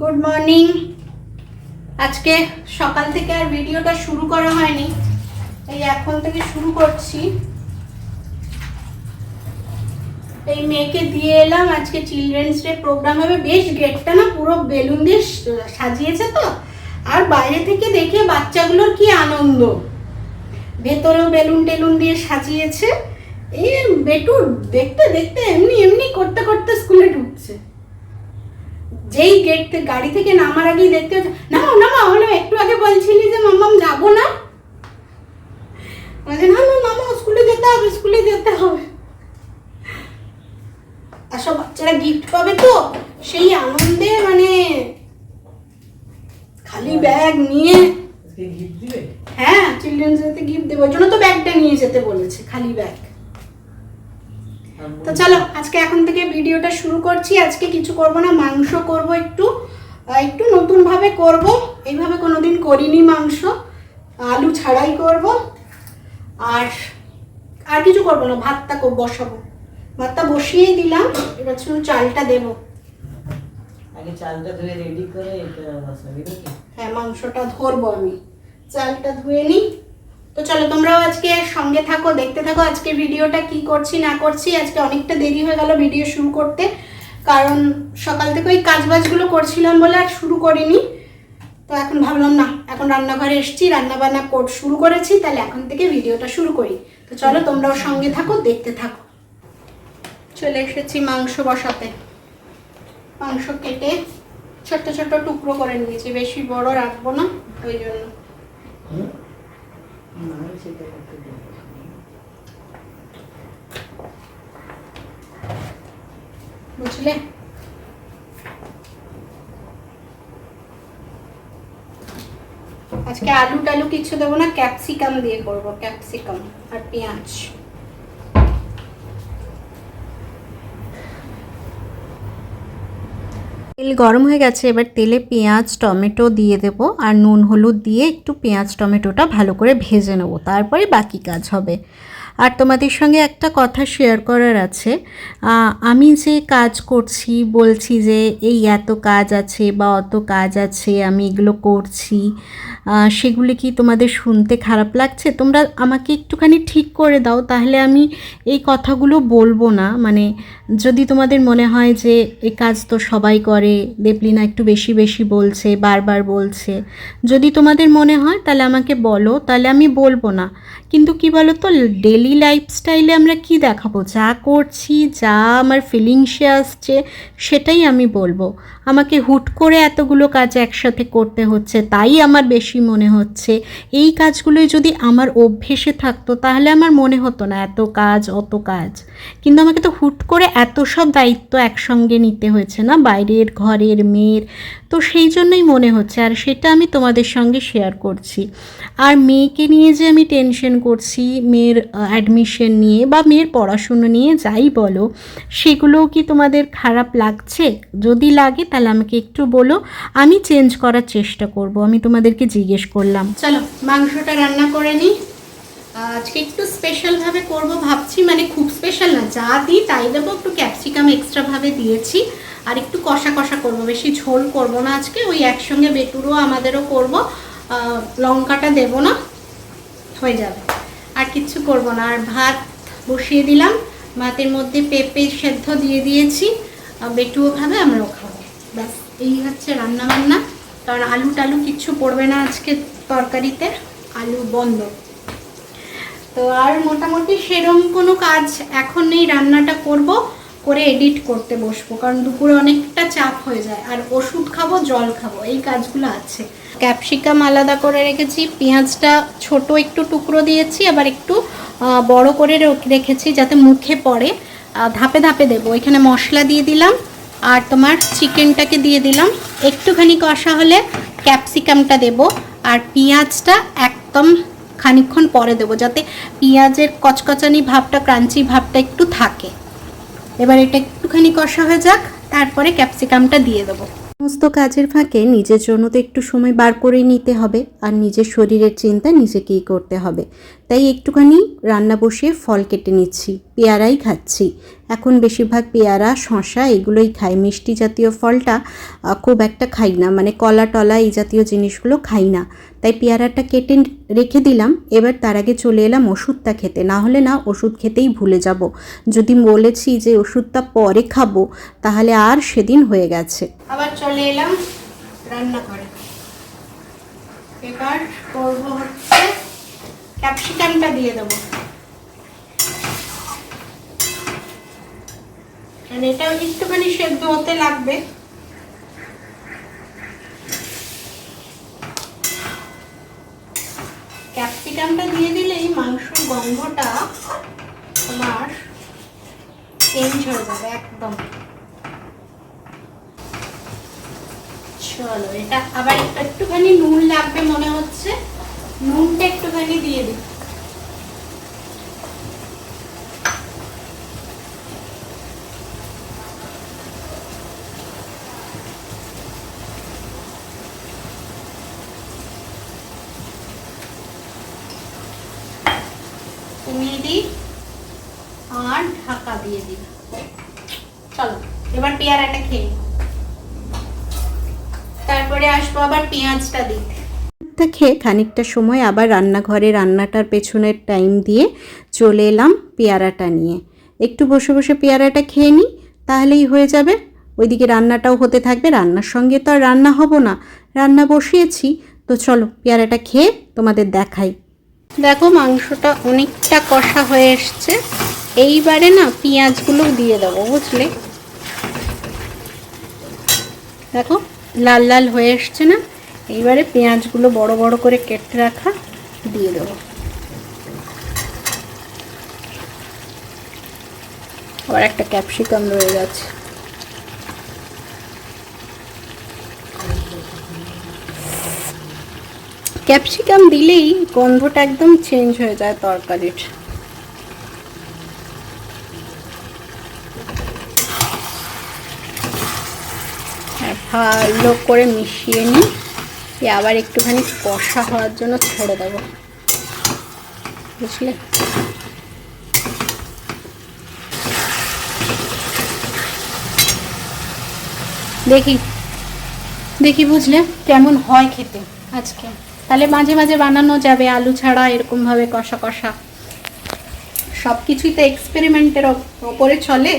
Good morning আজকে সকাল থেকে আর ভিডিওটা শুরু করা হয়নি। এই এখন থেকে শুরু করছি। এই মেয়েকে দিয়ে এলাম। আজকে চিলড্রেন্স ডে প্রোগ্রাম হবে। বেশ গেটটা না পুরো বেলুন দিয়ে সাজিয়েছে তো। আর বাইরে থেকে দেখে বাচ্চাগুলোর কি আনন্দ। ভেতরেও বেলুন টেলুন দিয়ে সাজিয়েছে। এই বেটু দেখতে দেখতে এমনি এমনি করতে করতে স্কুলে ঢুকছে। যেই গেট থেকে গাড়ি থেকে নামার আগেই দেখতে হচ্ছে না না নামাও হলো একটু আগে বলছিলি যে মাম্মাম যাব না? বলছে না না নামাও স্কুলে যেতে হবে স্কুলে যেতে হবে। আর সব বাচ্চারা গিফট পাবে তো সেই আনন্দে মানে খালি ব্যাগ নিয়ে হ্যাঁ চিলড্রেন্স ডেতে গিফট দেবো ওই জন্য তো ব্যাগটা নিয়ে যেতে বলেছে খালি ব্যাগ তো চলো আজকে এখন থেকে ভিডিওটা শুরু করছি। আজকে কিছু করব না মাংস করব একটু। একটু নতুন ভাবে করব। এইভাবে কোনোদিন করিনি মাংস আলু ছাড়াই করব। আর আর কিছু করব না ভাতটা বসাবো। ভাতটা বসিয়েই দিলাম এবার শুধু চালটা দেবো। আগে চালটা ধুয়ে রেডি করে এটা বসাবি হ্যাঁ মাংসটা ধরবো আমি। চালটা ধুয়ে নিই। তো চলো, তোমরাও আজকে সঙ্গে থাকো, দেখতে থাকো আজকে ভিডিওটা কি করছি, না করছি। আজকে অনেকটা দেরি হয়ে গেল ভিডিও শুরু করতে, কারণ সকাল থেকে ওই কাজবাজগুলো করছিলাম বলে আর শুরু করিনি। তো এখন ভাবলাম, না, এখন রান্নাঘরে এসেছি রান্না বান্না কর শুরু করেছি, তাহলে এখন থেকে ভিডিওটা শুরু করি। তো চলো, তোমরাও সঙ্গে থাকো, দেখতে থাকো। চলে এসেছি মাংস বসাতে। মাংস কেটে ছোট্ট ছোট্ট টুকরো করে নিয়েছি, বেশি বড় রাখব না, ওই জন্য। হুম? না আমি সেটা করতে দেবো বুঝলে আজকে আলু টালু কিছু দেবো না ক্যাপসিকাম দিয়ে করব ক্যাপসিকাম আর পেঁয়াজ তেল গরম হয়ে গেছে, এবার তেলে পেঁয়াজ, টমেটো দিয়ে দেব আর নুন, হলুদ দিয়ে একটু পেঁয়াজ, টমেটোটা ভালো করে ভেজে নেব, তারপরে বাকি কাজ হবে। আর তোমাদের সঙ্গে একটা কথা শেয়ার করার আছে আমি যে কাজ করছি, বলছি যে এই এত কাজ আছে বা অত কাজ আছে, আমি এগুলো করছি সেগুলি কি তোমাদের শুনতে খারাপ লাগছে? তোমরা আমাকে একটুখানি ঠিক করে দাও, তাহলে আমি এই কথাগুলো বলব না। মানে যদি তোমাদের মনে হয় যে এই কাজ তো সবাই করে, দেবলিনা একটু বেশি বেশি বলছে, বারবার বলছে, যদি তোমাদের মনে হয় তাহলে আমাকে বলো, তাহলে আমি বলব না। কিন্তু কি বলো তো ডেলি লাইফস্টাইলে আমরা কি দেখাবো? যা করছি, যা আমার ফিলিংসে আসছে, সেটাই আমি বলব। আমাকে হুট করে এতগুলো কাজ একসাথে করতে হচ্ছে, তাই আমার বেশি মনে হচ্ছে। এই কাজগুলোই যদি আমার অভ্যেসে থাকতো, তাহলে আমার মনে হতো না, এত কাজ, অত কাজ। কিন্তু আমাকে তো হুট করে এত সব দায়িত্ব একসঙ্গে নিতে হয়েছে না, বাইরের, ঘরের, মেয়ের। তো সেই জন্যই মনে হচ্ছে, আর সেটা আমি তোমাদের সঙ্গে শেয়ার করছি। আর মেয়েকে নিয়ে যে আমি টেনশন করছি, মেয়ের অ্যাডমিশন নিয়ে বা মেয়ের পড়াশুনো নিয়ে যাই বলো, সেগুলোও কি তোমাদের খারাপ লাগছে? যদি লাগে তাহলে আমাকে একটু বলো, আমি চেঞ্জ করার চেষ্টা করব, আমি তোমাদেরকে জিজ্ঞেস করলাম। চলো, মাংসটা রান্না করে নিই আজকে একটু স্পেশালভাবে করব ভাবছি মানে খুব স্পেশাল না, যা দিই তাই দেবো, একটু ক্যাপসিকাম এক্সট্রাভাবে দিয়েছি। আর একটু কষা কষা করব, বেশি ঝোল করব না আজকে, ওই একসঙ্গে বেটুরও আমাদেরও করব। লঙ্কাটা দেব না, হয়ে যাবে। আর কিচ্ছু করব না, আর ভাত বসিয়ে দিলাম। ভাতের মধ্যে পেঁপে সেদ্ধ দিয়ে দিয়েছি বেটুও খাবে, আমরাও খাব। ব্যাস, এই হচ্ছে রান্না বান্না কারণ আলু টালু কিচ্ছু পড়বে না আজকে তরকারিতে, আলু বন্ধ। তো আর মোটামুটি সেরম কোনো কাজ এখন নেই, রান্নাটা করব, করে এডিট করতে বসবো, কারণ দুপুরে অনেকটা চাপ হয়ে যায়। আর ওষুধ খাব, জল খাব, এই কাজগুলো আছে। ক্যাপসিকাম আলাদা করে রেখেছি, পেঁয়াজটা ছোট একটু টুকরো দিয়েছি, আবার একটু বড় করে রেখেছি যাতে মুখে পড়ে। ধাপে ধাপে দেবো। এখানে মশলা দিয়ে দিলাম আর তোমার চিকেনটাকে দিয়ে দিলাম। একটুখানি কষা হলে ক্যাপসিকামটা দেব আর পেঁয়াজটা একদম খানিকক্ষণ পরে দেবো যাতে পেঁয়াজের কচকচানি ভাবটা, ক্রাঞ্চি ভাবটা একটু থাকে। এবার এটা একটুখানি কষা হয়ে যাক, তারপরে ক্যাপসিকামটা দিয়ে দেবো। সমস্ত কাজের ফাঁকে নিজের জন্য তো একটু সময় বার করে নিতে হবে আর নিজের শরীরের চিন্তা নিজেকেই করতে হবে। তাই একটুখানি রান্না বসিয়ে ফল কেটে নিচ্ছি, পেয়ারাই খাচ্ছি। এখন বেশিরভাগ পেয়ারা শশা এগুলোই খাই। মিষ্টি জাতীয় ফলটা খুব একটা খাই না। মানে কলা টলা এই জাতীয় জিনিসগুলো খাই না। তাই পেয়ারাটা কেটে রেখে দিলাম। এবার তার আগে চলে এলাম ওষুধটা খেতে। না হলে না ওষুধ খেতেই ভুলে যাব। যদি বলেছি যে ওষুধটা পরে খাব, তাহলে আর সেদিন হয়ে গেছে। আবার চলে এলাম রান্না করে এবার করব হচ্ছে ক্যাপসিকামটা দিয়ে দেবো। আর এটা একটুখানি সেদ্ধ হতে লাগবে। ক্যাপসিকামটা দিয়ে দিলেই মাংসর গন্ধটা তোমার চেঞ্জ হয়ে যাবে একদম। চলো, এটা আবার একটু একটুখানি নুন লাগবে মনে হচ্ছে। নুনটা একটুখানি দিয়ে দিই কমিয়ে দিই আর ঢাকা দিয়ে দিই চলো এবার পেয়ারাটা খেয়ে নিই। তারপরে আসব আবার পেঁয়াজটা তা খেয়ে খানিকটা সময় আবার রান্নাঘরে রান্নাটার পেছনের টাইম দিয়ে চলে এলাম পেয়ারাটা নিয়ে। একটু বসে বসে পেয়ারাটা খেয়ে নিই, তাহলেই হয়ে যাবে। ওইদিকে রান্নাটাও হতে থাকবে, রান্নার সঙ্গে তো আর রান্না হব না। রান্না বসিয়েছি, তো চলো পেয়ারাটা খেয়ে তোমাদের দেখাই। দেখো মাংসটা অনেকটা কষা হয়ে এসছে। এইবারে না পেঁয়াজগুলো দিয়ে দেবো, বুঝলে? দেখো, লাল লাল হয়ে এসছে না? এইবারে পেঁয়াজগুলো বড় বড় করে কেটে রাখা দিয়ে দেবো। আবার একটা ক্যাপসিকাম রয়ে গেছে। ক্যাপসিকাম দিলেই গন্ধটা একদম চেঞ্জ হয়ে যায় তরকারির। ভালো করে মিশিয়ে নিই। দিয়ে আবার একটুখানি কষা হওয়ার জন্য ছেড়ে দেবো। বুঝলে? দেখি। দেখি বুঝলে কেমন হয় খেতে আজকে। তাহলে মাঝে মাঝে বানানো যাবে আলু ছাড়া এরকমভাবে কষা কষা। সব কিছুই তো এক্সপেরিমেন্টের ওপরে চলে।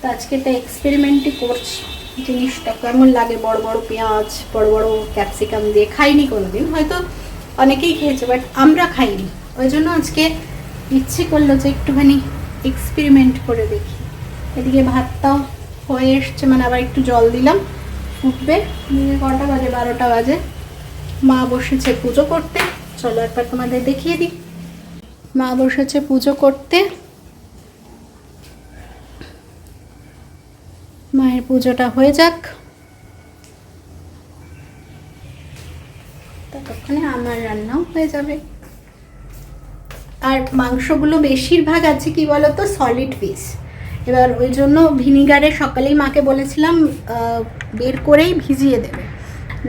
তো আজকে তো এক্সপেরিমেন্টই করছি। জিনিসটা কেমন লাগে? বড় বড় পেঁয়াজ, বড় বড় ক্যাপসিকাম দিয়ে খাইনি কোনোদিন। হয়তো অনেকেই খেয়েছে বাট আমরা খাইনি। ওই জন্য আজকে ইচ্ছে করল যে একটুখানি এক্সপেরিমেন্ট করে দেখি। এদিকে ভাতটাও হয়ে এসছে মানে আবার একটু জল দিলাম। ফুটবে। দিয়ে কটা বাজে? বারোটা বাজে। মা বসেছে পুজো করতে। চলো একবার তোমাদের দেখিয়ে দিই। মা বসেছে পুজো করতে। মায়ের পুজোটা হয়ে যাক। ততক্ষণে আমার রান্নাও হয়ে যাবে। আর মাংসগুলো বেশিরভাগ আছে কি বলতো? সলিড পিস এবার ওই জন্য ভিনিগারে সকালেই মাকে বলেছিলাম বের করেই ভিজিয়ে দেবে।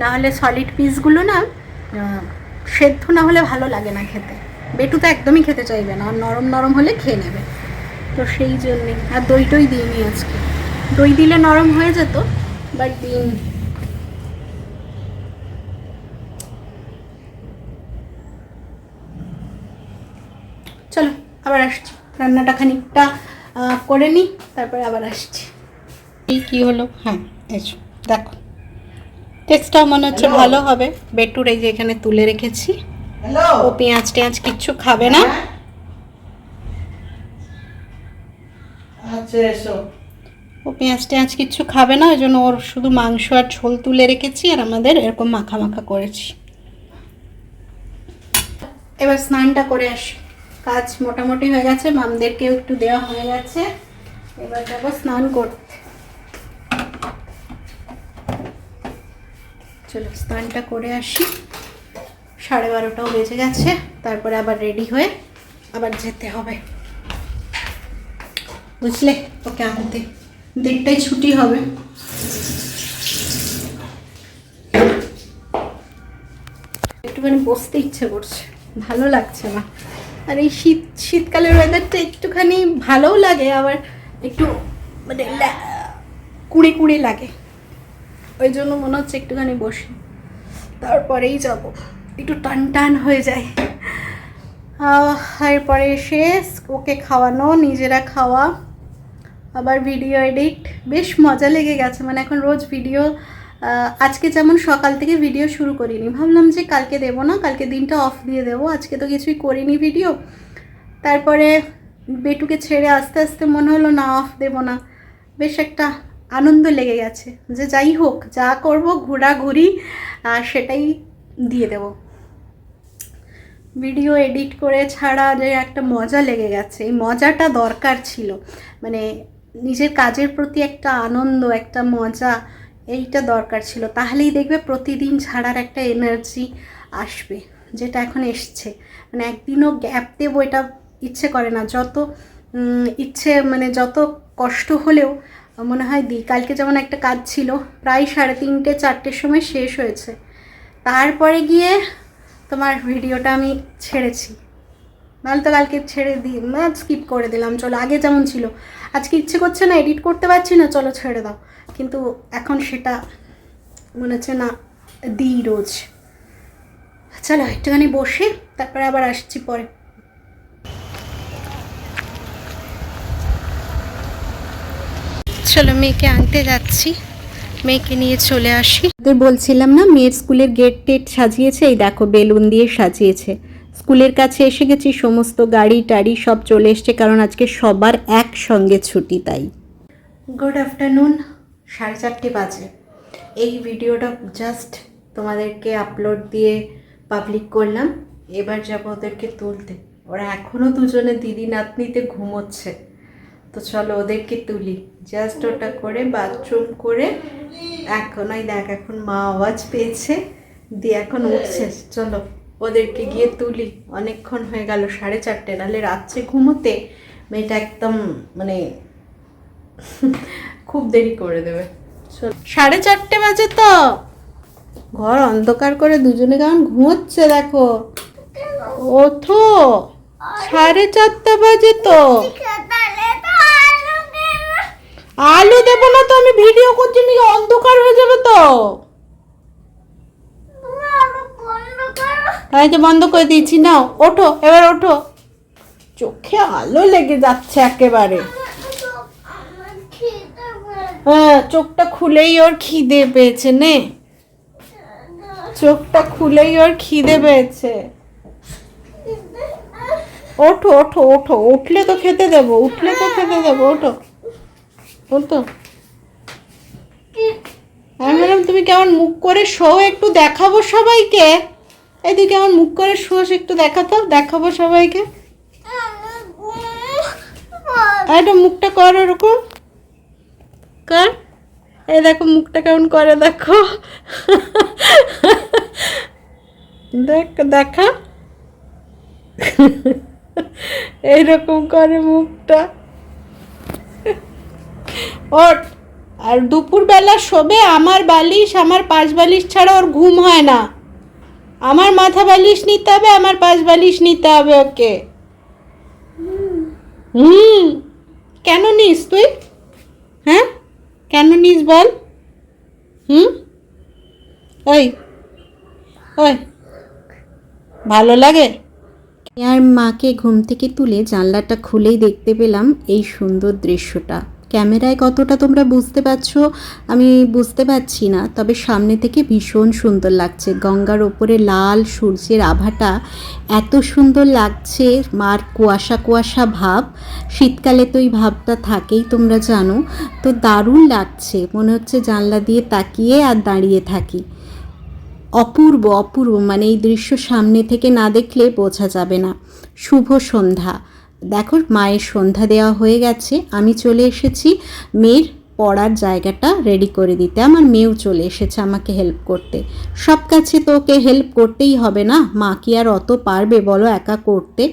না হলে সলিড পিসগুলো না সেদ্ধ না হলে ভালো লাগে না খেতে। বেটু তো একদমই খেতে চাইবে না, আর নরম নরম হলে খেয়ে নেবে। তো সেই জন্যে, আর দই টই দিইনি আজকে। দই দিলে নরম হয়ে যেত বাট দিন চলো আবার আসছি। রান্নাটা খানিকটা করে নিই তারপরে আবার আসছি। এই কি হলো? হ্যাঁ এসো দেখো। টেক্সটটাও মনে হচ্ছে ভালো হবে। বেটুর এই যে এখানে তুলে রেখেছি। ও পেঁয়াজ টেঁয়াজ কিচ্ছু খাবে না। আচ্ছা এসো। ও পেঁয়াজ টেঁয়াজ কিচ্ছু খাবে না, ওই জন্য ওর শুধু মাংস আর ঝোল তুলে রেখেছি আর আমাদের এরকম মাখা মাখা করেছি। এবার স্নানটা করে আসি। কাজ মোটামুটি হয়ে গেছে, মামদেরকেও একটু দেওয়া হয়ে গেছে। এবার যাব স্নান করতে। চলো স্নানটা করে আসি। সাড়ে বারোটাও বেজে গেছে, তারপরে আবার রেডি হয়ে আবার যেতে হবে। বুঝলে? ওকে আনতে। দেড়টায় ছুটি হবে। একটুখানি বসতে ইচ্ছে করছে, ভালো লাগছে না। আর এই শীত, শীতকালের ওয়েদারটা একটুখানি ভালোও লাগে, আবার একটু মানে কুড়ি কুড়ি লাগে। ওই জন্য মনে হচ্ছে একটুখানি বসি। তারপরেই যাব। একটু টান টান হয়ে যায়। এরপরে এসে ওকে খাওয়ানো, নিজেরা খাওয়া। আবার ভিডিও এডিট বেশ মজা লেগে গেছে। মানে এখন রোজ ভিডিও আজকে যেমন সকাল থেকে ভিডিও শুরু করিনি, ভাবলাম যে কালকে দেবো না, কালকে দিনটা অফ দিয়ে দেবো, আজকে তো কিছুই করিনি ভিডিও তারপরে বেটুকে ছেড়ে আস্তে আস্তে মনে হলো, না অফ দেবো না। বেশ একটা আনন্দ লেগে গেছে যে যাই হোক, যা করব, ঘোরাঘুরি সেটাই দিয়ে দেবো। ভিডিও এডিট করে ছাড়া যে একটা মজা লেগে গেছে। এই মজাটা দরকার ছিল। মানে নিজের কাজের প্রতি একটা আনন্দ, একটা মজা, এইটা দরকার ছিল। তাহলেই দেখবে প্রতিদিন ছাড়ার একটা এনার্জি আসবে, যেটা এখন এসছে। মানে একদিনও গ্যাপ দেবো এটা ইচ্ছে করে না। যত ইচ্ছে মানে যত কষ্ট হলেও মনে হয় দিই কালকে যেমন একটা কাজ ছিল, প্রায় সাড়ে তিনটে, চারটের সময় শেষ হয়েছে। তারপরে গিয়ে তোমার ভিডিওটা আমি ছেড়েছি। নাহলে তো কালকে ছেড়ে দিই স্কিপ করে দিলাম। চলো, আগে যেমন ছিল আজকে ইচ্ছে করছে না এডিট করতে পারছি না, চলো ছেড়ে দাও। কিন্তু এখন সেটা মনে হচ্ছে না দিই রোজ। চলো একটুখানি বসে, তারপরে আবার আসছি পরে। চলো মেয়েকে আনতে যাচ্ছি। মেয়েকে নিয়ে চলে আসি। বলছিলাম না, মেয়ের স্কুলের গেট টেট সাজিয়েছে, এই দেখো বেলুন দিয়ে সাজিয়েছে। স্কুলের কাছে এসে গেছি, সমস্ত গাড়ি টাড়ি সব চলে এসছে, কারণ আজকে সবার একসঙ্গে ছুটি তাই। গুড আফটারনুন সাড়ে চারটে বাজে। এই ভিডিওটা জাস্ট তোমাদেরকে আপলোড দিয়ে পাবলিক করলাম। এবার যাব ওদেরকে তুলতে। ওরা এখনও দুজনে দিদি নাতনিতে ঘুমোচ্ছে। তো চলো ওদেরকে তুলি। জাস্ট ওটা করে বাথরুম করে এখন ওই দেখ, এখন মা আওয়াজ পেয়েছে, দিয়ে এখন উঠছে। চলো। ওদেরকে গিয়ে তুলি। অনেকক্ষণ হয়ে গেল সাড়ে চারটে, নাহলে রাত্রে ঘুমোতে মেয়েটা একদম মানে খুব দেরি করে দেবে। সাড়ে চারটে বাজে তো। ঘর অন্ধকার করে দুজনে কেমন ঘুমোচ্ছে দেখো। ওঠো। সাড়ে চারটা বাজে তো। আলু দেবো না তো, আমি ভিডিও করছি, অন্ধকার হয়ে যাবে তো। এই যে বন্ধ করে দিয়েছি, নাও, ওঠো, এবার ওঠো। চোখে আলো লেগে যাচ্ছে একেবারে। হ্যাঁ চোখটা খুলেই ওর খিদে পেয়েছে নে। চোখটা খুলেই ওর খিদে পেয়েছে। ওঠো ওঠো ওঠো, উঠলে তো খেতে দেবো, উঠলে তো খেতে দেবো, ওঠো। ওঠো আমি বললাম, তুমি কেমন মুখ করে শো একটু দেখাবো সবাইকে? এই আমার মুখ করে শোস একটু দেখাতো, দেখাবো সবাইকে। এটা মুখটা কর ওরকম। কর। এই দেখো মুখটা কেমন করে, দেখো। দেখ, দেখা। এইরকম করে মুখটা। ওর আর দুপুরবেলা শোবে আমার বালিশ, আমার পাশ বালিশ ছাড়া ওর ঘুম হয় না। আমার মাথা বালিশ নিতে হবে, আমার পাশ বালিশ নিতে হবে ওকে। হুম। কেন নিস তুই? হ্যাঁ? কেন নিস বল? হুম? ওই ওই। ভালো লাগে? আর মাকে ঘুম থেকে তুলে জানলাটা খুলেই দেখতে পেলাম এই সুন্দর দৃশ্যটা। ক্যামেরায় কতটা তোমরা বুঝতে পারছ, আমি বুঝতে পারছি না। তবে সামনে থেকে ভীষণ সুন্দর লাগছে। গঙ্গার ওপরে লাল সূর্যের আভাটা এত সুন্দর লাগছে, মার কুয়াশা কুয়াশা ভাব। শীতকালে তো এই ভাবটা থাকেই, তোমরা জানো। তো দারুণ লাগছে। মনে হচ্ছে জানলা দিয়ে তাকিয়ে আর দাঁড়িয়ে থাকি। অপূর্ব অপূর্ব মানে এই দৃশ্য সামনে থেকে না দেখলে বোঝা যাবে না। শুভ সন্ধ্যা। দেখো, মায়ের সন্ধ্যা দেওয়া হয়ে গেছে। আমি চলে এসেছি। মেয়ের পড়ার জায়গাটা রেডি করে দিতে। আমার মেয়েও চলে এসেছে আমাকে হেল্প করতে। সব কাছে তো ওকে হেল্প করতেই হবে না। মা কি আর অত পারবে বলো একা করতে?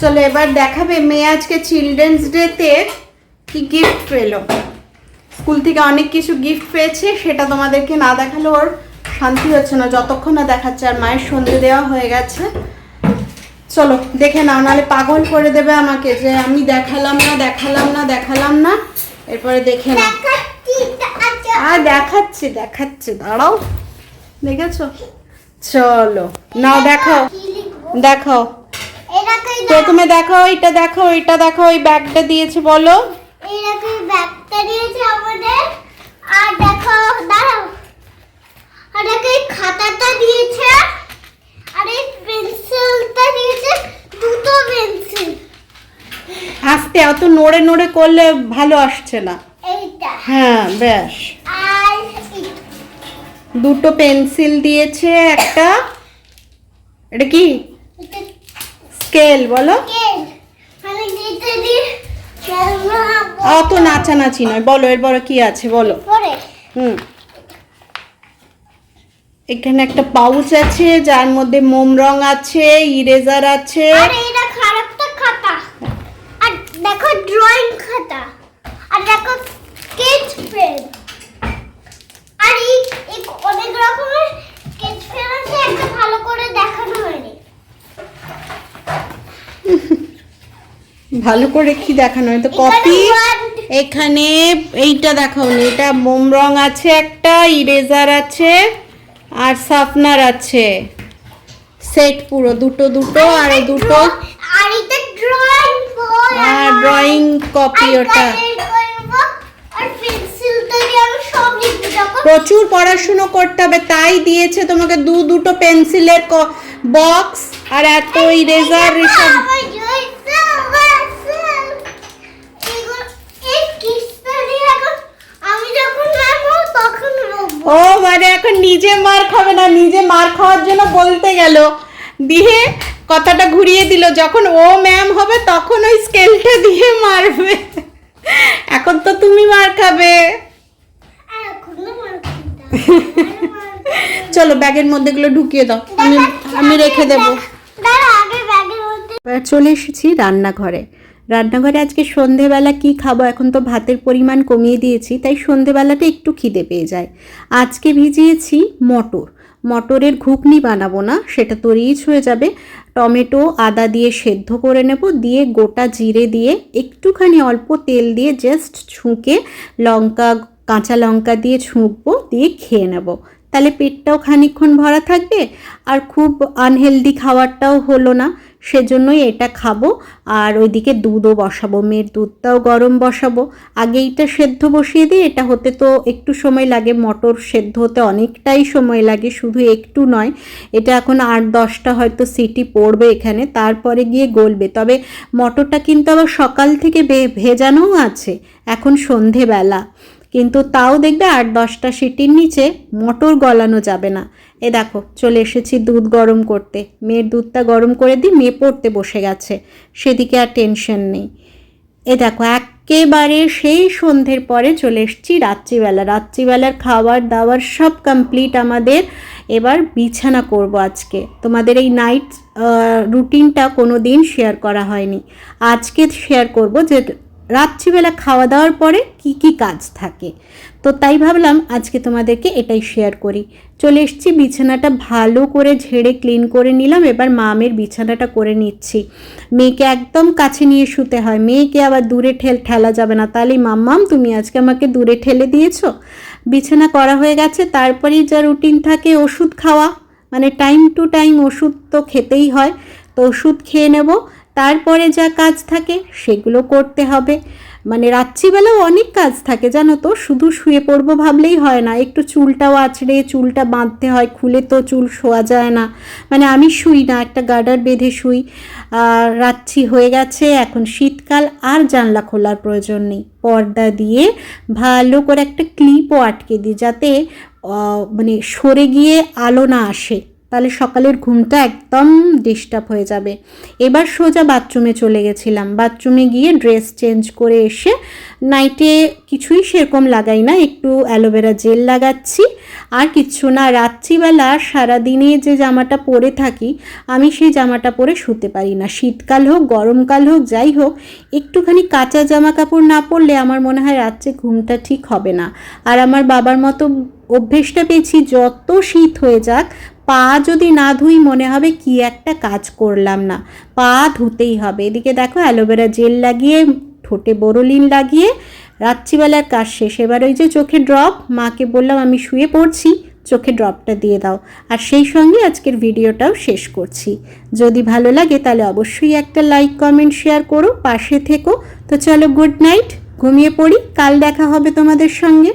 চলো, এবার দেখাবে মেয়ে আজকে চিলড্রেন্স ডেতে কি গিফট পেল। স্কুল থেকে অনেক কিছু গিফট পেয়েছে, সেটা তোমাদেরকে না দেখালে ওর শান্তি হচ্ছে না। যতক্ষণ না দেখাচ্ছে, আর মায়ের সন্ধে দেওয়া হয়ে গেছে। চলো, দেখে নাও, নাহলে পাগল করে দেবে আমাকে যে আমি দেখালাম না দেখালাম না দেখালাম না। এরপরে দেখে নাও। আর দেখাচ্ছি দেখাচ্ছি, দাঁড়াও। দেখেছ? চলো, নাও, দেখাও। দেখাও। প্রথমে দেখাও এটা দেখো এটা দেখো ওই ব্যাগটা দিয়েছে, বলো। এরকম ব্যাগটা দিয়েছে আমাদের আর দেখো দাঁড়াও আর এই খাতাটা দিয়েছে। আর এই পেন্সিলটা দিয়েছে দুটো পেন্সিল আস্তে অত নড়ে নড়ে করলে ভালো আসছে না। এইটা। হ্যাঁ বেশ আর দুটো পেন্সিল দিয়েছে একটা। এটা কি? স্কেল বলো। মানে অত নাচানাচি নয়। বলো এর বড় কি আছে বলো। হুম। এখানে একটা পাউচ আছে যার মধ্যে মোম রং আছে ইরেজার আছে। আর এটা খারাপটা খাতা। আর দেখো ড্রয়িং খাতা। আর দেখো স্কেচ পেন আর এই এই অনেক রকমের স্কেচ পেন আছে একটা ভালো করে দেখানো হয়নি। ভালো করে কি দেখানো হয়? তো কপি এখানে এইটা দেখাও এটা মোম রং আছে একটা ইরেজার আছে। আর শার্পনার আছে। সেট পুরো দুটো দুটো আর দুটো। আর এটা ড্রয়িং বই আর ড্রয়িং কপি ওটা। প্রচুর পড়াশুনো করতে হবে তাই দিয়েছে তোমাকে দু দুটো পেন্সিলের বক্স আর এত ইরেজার এসব। আমি যখন ও মানে এখন নিজে মার খাবে না নিজে মার খাওয়ার জন্য বলতে গেল। দিয়ে কথাটা ঘুরিয়ে দিল যখন ও ম্যাম হবে তখন ওই স্কেলটা দিয়ে মারবে। এখন তো তুমি মার খাবে। চলো ব্যাগের মধ্যে এগুলো ঢুকিয়ে দাও। আমি আমি রেখে দেবো। চলে এসেছি রান্নাঘরে। রান্নাঘরে আজকে সন্ধেবেলা কি খাব? এখন তো ভাতের পরিমাণ কমিয়ে দিয়েছি, তাই সন্ধেবেলাটা একটু খিদে পেয়ে যায়। আজকে ভিজিয়েছি মটর। মটরের ঘুগনি বানাবো না, সেটা তো রিচ হয়ে যাবে। টমেটো, আদা দিয়ে সেদ্ধ করে নেব, দিয়ে গোটা জিরে দিয়ে একটুখানি অল্প তেল দিয়ে জাস্ট ছুঁকে লঙ্কা, কাঁচা লঙ্কা দিয়ে ছুঁকবো, দিয়ে খেয়ে নেব। তাহলে পেটটাও খানিকক্ষণ ভরা থাকবে, আর খুব আনহেলদি খাবারটাও হলো না। সেজন্যই এটা খাব। আর ওইদিকে দুধও বসাবো, মেয়ের দুধটাও গরম বসাবো। আগে এইটা সেদ্ধ বসিয়ে দিই, এটা হতে তো একটু সময় লাগে, মটর সেদ্ধ হতে অনেকটাই সময় লাগে, শুধু একটু নয়। এটা এখন আট দশটা হয়তো সিটি পড়বে এখানে, তারপরে গিয়ে গলবে। তবে মটরটা কিন্তু আবার সকাল থেকে ভেজানোও আছে, এখন সন্ধেবেলা। কিন্তু তাও দেখবে আট দশটা সিটির নিচে মটর গলানো যাবে না। এ দেখো, চলে এসেছি দুধ গরম করতে। মেয়ের দুধটা গরম করে দিই মেয়ে পড়তে বসে গেছে। সেদিকে আর টেনশন নেই। এ দেখো, একেবারে সেই সন্ধ্যের পরে চলে এসেছি রাত্রিবেলা। রাত্রিবেলার খাবার দাবার সব কমপ্লিট আমাদের। এবার বিছানা করব আজকে। তোমাদের এই নাইট রুটিনটা কোনো দিন শেয়ার করা হয়নি। আজকে শেয়ার করব যে রাত্রিবেলা খাওয়া দাওয়ার পরে কি কি কাজ থাকে? তো তাই ভাবলাম আজকে তোমাদেরকে এটাই শেয়ার করি। চলে এসছি, বিছানাটা ভালো করে ঝেড়ে ক্লিন করে নিলাম। এবার মামের বিছানাটা করে নিচ্ছি। মেয়েকে একদম কাছে নিয়ে শুতে হয়। মেয়েকে আবার দূরে ঠেল ঠেলা যাবে না। তাহলেই মাম্মাম, তুমি আজকে আমাকে দূরে ঠেলে দিয়েছ? বিছানা করা হয়ে গেছে, তারপরেই যা রুটিন থাকে, ওষুধ খাওয়া। মানে টাইম টু টাইম ওষুধ তো খেতেই হয়। তো ওষুধ খেয়ে নেব। তারপরে যা কাজ থাকে সেগুলো করতে হবে। মানে রাত্রিবেলাও অনেক কাজ থাকে, জানো তো? শুধু শুয়ে পড়ব ভাবলেই হয় না। একটু চুলটাও আছড়ে, চুলটা বাঁধতে হয়, খুলে তো চুল শোয়া যায় না। মানে আমি শুই না, একটা গার্ডার বেঁধে শুই। রাত্রি হয়ে গেছে, এখন শীতকাল, আর জানলা খোলার প্রয়োজন নেই। পর্দা দিয়ে ভালো করে একটা ক্লিপও আটকে দিই, যাতে মানে সরে গিয়ে আলো না আসে। তাহলে সকালের ঘুমটা একদম ডিস্টার্ব হয়ে যাবে। এবার সোজা বাথরুমে চলে গেছিলাম। বাথরুমে গিয়ে ড্রেস চেঞ্জ করে এসে নাইটে কিছুই সেরকম লাগাই না, একটু অ্যালোভেরা জেল লাগাচ্ছি। আর কিচ্ছু না, রাত্রিবেলা সারাদিনে যে জামাটা পরে থাকি, আমি সেই জামাটা পরে শুতে পারি না। শীতকাল হোক, গরমকাল হোক, যাই হোক, একটুখানি কাঁচা জামা কাপড় না পরলে আমার মনে হয় রাত্রে ঘুমটা ঠিক হবে না। আর আমার বাবার মতো অভ্যেসটা পেয়েছি, যত শীত হয়ে যাক পা যদি না ধুই মনে হবে কি একটা কাজ করলাম না। পা ধুতেই হবে। এদিকে দেখো অ্যালোভেরা জেল লাগিয়ে, ঠোঁটে বোরোলিন লাগিয়ে, রাত্রিবেলার কাজ শেষ। এবার ওই যে চোখে ড্রপ, মাকে বললাম আমি শুয়ে পড়ছি চোখে ড্রপটা দিয়ে দাও। আর সেই সঙ্গে আজকের ভিডিওটাও শেষ করছি। যদি ভালো লাগে তাহলে অবশ্যই একটা লাইক, কমেন্ট, শেয়ার করো, পাশে থেকো। তো চলো গুড নাইট, ঘুমিয়ে পড়ি, কাল দেখা হবে তোমাদের সঙ্গে।